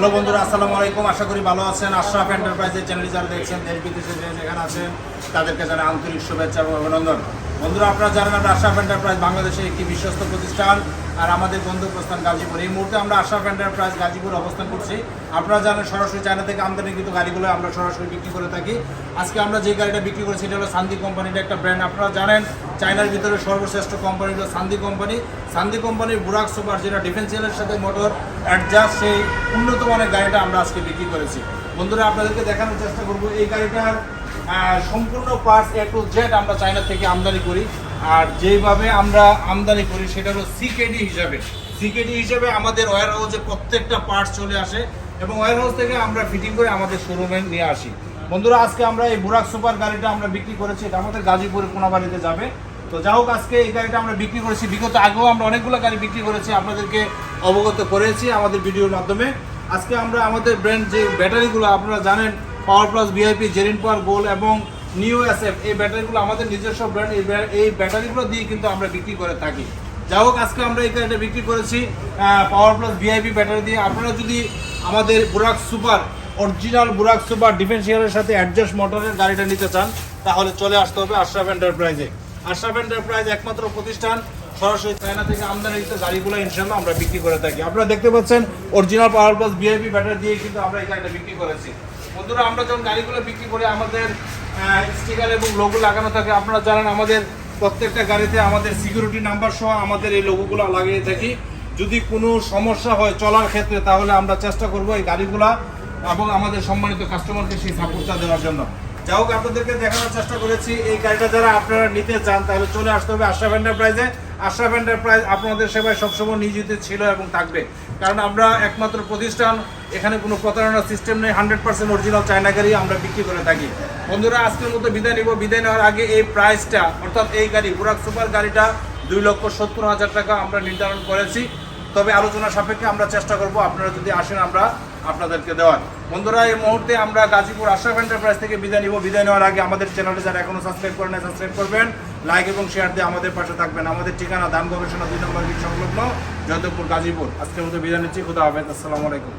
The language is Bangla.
হ্যালো বন্ধুরা, আসসালামু আলাইকুম। আশা করি ভালো আছেন। আশরাফ এন্টারপ্রাইজের চ্যানেল যারা দেখছেন, দেশ বিদেশে যে যেখানে আছেন, তাদেরকে জানাই আন্তরিক শুভেচ্ছা এবং অভিনন্দন। বন্ধুরা, আপনারা জানেন আমরা আশরাফ এন্টারপ্রাইজ বাংলাদেশের একটি বিশ্বস্ত প্রতিষ্ঠান আর আমাদের গন্তব্যস্থান গাজীপুর। এই মুহূর্তে আমরা আশরাফ এন্টারপ্রাইজ গাজীপুর অবস্থান করছি। আপনারা জানেন সরাসরি চায়না থেকে আমদানিকৃত গাড়িগুলো আমরা সরাসরি বিক্রি করে থাকি। আজকে আমরা যে গাড়িটা বিক্রি করেছি, এটা হলো সান্দি কোম্পানির একটা ব্র্যান্ড আপনারা জানেন চায়নার ভিতরে সর্বশ্রেষ্ঠ কোম্পানি হলো সান্দি কোম্পানি সান্দি কোম্পানির বুরাক সুপার যেটা ডিফেন্সিয়ালের সাথে মোটর অ্যাডজাস্ট সেই উন্নত মানের গাড়িটা আমরা আজকে বিক্রি করেছি। বন্ধুরা, আপনাদেরকে দেখানোর চেষ্টা করব, এই গাড়িটার সম্পূর্ণ পার্টস এ টু জেড আমরা চায়না থেকে আমদানি করি। আর যেভাবে আমরা আমদানি করি, সেটা হলো সিকেডি হিসাবে। সিকেডি হিসাবে আমাদের ওয়ার হাউসে প্রত্যেকটা পার্টস চলে আসে এবং ওয়ার হাউস থেকে আমরা ফিটিং করে আমাদের শোরুমে নিয়ে আসি। বন্ধুরা, আজকে আমরা এই বুরাক সুপার গাড়িটা আমরা বিক্রি করেছি। এটা আমাদের গাজীপুরে কোনাবাড়িতে যাবে। তো যা হোক, আজকে এই গাড়িটা আমরা বিক্রি করেছি। বিগত আগেও আমরা অনেকগুলো গাড়ি বিক্রি করেছি। আপনাদেরকে অবগত করেছি আমাদের ভিডিওর মাধ্যমে। আজকে আমরা আমাদের ব্র্যান্ড যে ব্যাটারিগুলো আপনারা জানেন পাওয়ার প্লাস ভিআইপি জেরিন পাওয়ার গোল এবং নিউ এসএফ এই ব্যাটারিগুলো আমাদের নিজস্ব ব্র্যান্ড এই ব্যাটারিগুলো দিয়ে কিন্তু আমরা বিক্রি করে থাকি। যা হোক, আজকে আমরা এই গাড়িটা বিক্রি করেছি পাওয়ার প্লাস ভিআইপি ব্যাটারি দিয়ে। আপনারা যদি আমাদের Burak super original Burak super ডিফেন্সিয়ালের সাথে অ্যাডজাস্ট মোটরের গাড়িটা নিতে চান, তাহলে চলে আসতে হবে আশরাফ এন্টারপ্রাইজে আশরাফ এন্টারপ্রাইজ একমাত্র প্রতিষ্ঠান, সরাসরি চায়না থেকে আমদানিকৃত গাড়িগুলো ইনশাল্লাহ আমরা বিক্রি করে থাকি। আপনারা দেখতে পাচ্ছেন original power plus VIP battery দিয়ে কিন্তু আমরা এই গাড়িটা বিক্রি করেছি। বন্ধুরা, আমরা যখন গাড়িগুলো বিক্রি করে, আমাদের স্টিকার এবং লোগো লাগানো থাকে, আপনারা জানেন আমাদের প্রত্যেকটা গাড়িতে আমাদের সিকিউরিটি নাম্বার সহ আমাদের এই লোগোগুলো লাগিয়ে থাকি। যদি কোনো সমস্যা হয় চলার ক্ষেত্রে, তাহলে আমরা চেষ্টা করব এই গাড়িগুলা এবং আমাদের সম্মানিত কাস্টমারকে সেই সাপোর্টটা দেওয়ার জন্য। যা হোক, আপনাদেরকে দেখানোর চেষ্টা করেছি, এই গাড়িটা যারা আপনারা নিতে চান, তাহলে চলে আসতে হবে আশরাফ এন্টারপ্রাইজে আশরাফ এন্টারপ্রাইজ আপনাদের সেবায় সবসময় নিয়োজিত ছিল এবং থাকবে। কারণ আমরা একমাত্র প্রতিষ্ঠান, এখানে কোনো প্রতারণার সিস্টেম নেই হান্ড্রেড পার্সেন্ট অরিজিনাল চায়না গাড়ি আমরা বিক্রি করে থাকি। বন্ধুরা, আজকের মতো বিদায় নিব। বিদায় নেওয়ার আগে এই প্রাইসটা অর্থাৎ এই গাড়ি বুরাক সুপার গাড়িটা দুই লক্ষ সত্তর হাজার টাকা আমরা নির্ধারণ করেছি। তবে আলোচনা সাপেক্ষে আমরা চেষ্টা করব, আপনারা যদি আসেন, আমরা আপনাদেরকে দেওয়ার। বন্ধুরা, এই মুহূর্তে আমরা গাজীপুর আশরাফ এন্টারপ্রাইজ থেকে বিদায় নিব। বিদায় নেওয়ার আগে আমাদের চ্যানেলটি যারা এখনও সাবস্ক্রাইব করেন সাবস্ক্রাইব করবেন। লাইক এবং শেয়ার দিয়ে আমাদের পাশে থাকবেন। আমাদের ঠিকানা, দান গবেষণা দুই নম্বর সংলগ্ন জয়দেবপুর গাজীপুর। আজকের মতো বিদায় নিচ্ছি। খুদা হাফেজ। আসসালামু আলাইকুম।